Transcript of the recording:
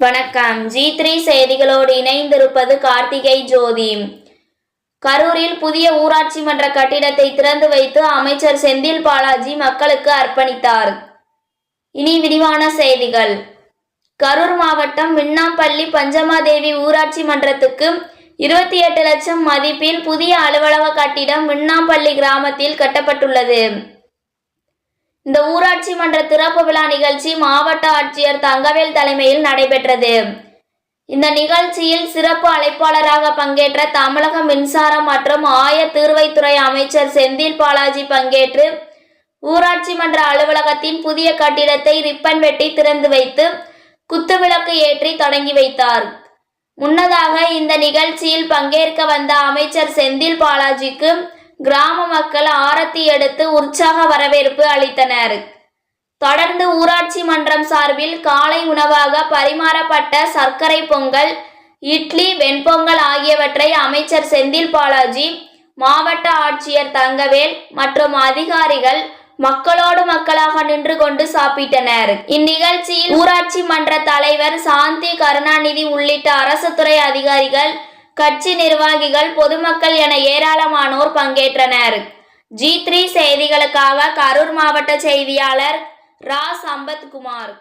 வணக்கம். G three செய்திகளோடு இணைந்திருப்பது கார்த்திகை ஜோதி கரூரில் புதிய ஊராட்சி மன்ற கட்டிடத்தை திறந்து வைத்து அமைச்சர் செந்தில் பாலாஜி மக்களுக்கு அர்ப்பணித்தார். இனி விரிவான செய்திகள். கரூர் மாவட்டம் மின்னாம்பள்ளி பஞ்சமாதேவி ஊராட்சி மன்றத்துக்கு இருபத்தி எட்டு லட்சம் மதிப்பில் புதிய அலுவலக கட்டிடம் மின்னாம்பள்ளி கிராமத்தில் கட்டப்பட்டுள்ளது. இந்த ஊராட்சி மன்ற திறப்பு விழா நிகழ்ச்சி மாவட்ட ஆட்சியர் தங்கவேல் தலைமையில் நடைபெற்றது. இந்த நிகழ்ச்சியில் சிறப்பு அழைப்பாளராக பங்கேற்ற தமிழக மின்சாரம் மற்றும் ஆய தீர்வைத்துறை அமைச்சர் செந்தில் பாலாஜி பங்கேற்று ஊராட்சி மன்ற அலுவலகத்தின் புதிய கட்டிடத்தை ரிப்பன் வெட்டி திறந்து வைத்து குத்துவிளக்கு ஏற்றி தொடங்கி வைத்தார். முன்னதாக இந்த நிகழ்ச்சியில் பங்கேற்க வந்த அமைச்சர் செந்தில் பாலாஜிக்கு கிராம மக்கள் ஆரத்தி எடுத்து உற்சாக வரவேற்பு அளித்தனர். தொடர்ந்து ஊராட்சி மன்றம் சார்பில் காலை உணவாக பரிமாறப்பட்ட சர்க்கரை பொங்கல் இட்லி வெண்பொங்கல் ஆகியவற்றை அமைச்சர் செந்தில் பாலாஜி மாவட்ட ஆட்சியர் தங்கவேல் மற்றும் அதிகாரிகள் மக்களோடு மக்களாக நின்று கொண்டு சாப்பிட்டனர். இந்நிகழ்ச்சியில் ஊராட்சி மன்ற தலைவர் சாந்தி கருணாநிதி உள்ளிட்ட அரசு துறை அதிகாரிகள் கட்சி நிர்வாகிகள் பொதுமக்கள் என ஏராளமானோர் பங்கேற்றனர். ஜி த்ரீ செய்திகளுக்காக கரூர் மாவட்ட செய்தியாளர் ரா. சம்பத்குமார்.